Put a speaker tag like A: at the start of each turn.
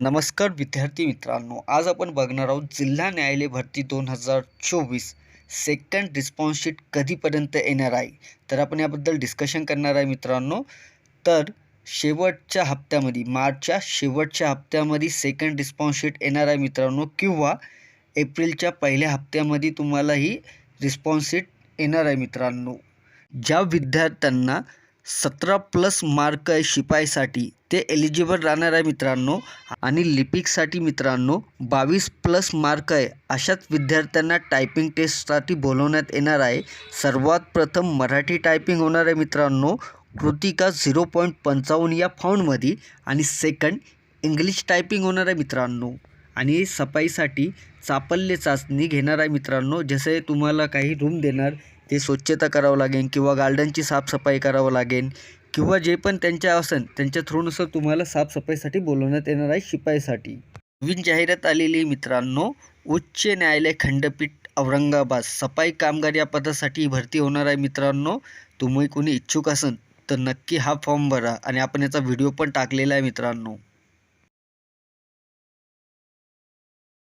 A: नमस्कार विद्यार्थी मित्रांनो आज आपण बघणार आहोत जिल्हा न्यायालय भरती दोन हजार चोवीस सेकंड रिस्पॉन्स शीट कधीपर्यंत येणार आहे? तर आपण याबद्दल डिस्कशन करणार आहे मित्रांनो. तर शेवटच्या हप्त्यामध्ये मार्चच्या शेवटच्या हप्त्यामध्ये सेकंड रिस्पॉन्स शीट येणार आहे मित्रांनो किंवा एप्रिलच्या पहिल्या हप्त्यामध्ये तुम्हाला ही रिस्पॉन्स शीट येणार आहे मित्रांनो. ज्या विद्यार्थ्यांना सतरा प्लस मार्क आहे शिपाईसाठी. ते एलिजिबल राहणार आहे मित्रांनो. आणि लिपिकसाठी मित्रांनो बावीस प्लस मार्क आहे. अशाच विद्यार्थ्यांना टायपिंग टेस्टसाठी बोलवण्यात येणार आहे. सर्वात प्रथम मराठी टायपिंग होणार आहे मित्रांनो. कृतिका झिरो पॉईंट पंचावन्न या फाऊंडमध्ये आणि सेकंड इंग्लिश टायपिंग होणार आहे मित्रांनो. आणि सफाईसाठी चापल्य चाचणी घेणार आहे मित्रांनो. जसे तुम्हाला काही रूम देणार ते स्वच्छता करावं लागेल किंवा गार्डनची साफसफाई करावं लागेल किंवा जे पण त्यांच्या असेल त्यांच्या थ्रूनुसार तुम्हाला साफसफाईसाठी बोलवण्यात येणार आहे शिपाईसाठी. नवीन जाहिरात आलेली मित्रांनो उच्च न्यायालय खंडपीठ औरंगाबाद. सफाई कामगार या पदासाठी भरती होणार आहे मित्रांनो. तुम्ही कोणी इच्छुक असन तर नक्की हा फॉर्म भरा आणि आपण याचा व्हिडिओ पण टाकलेला आहे मित्रांनो.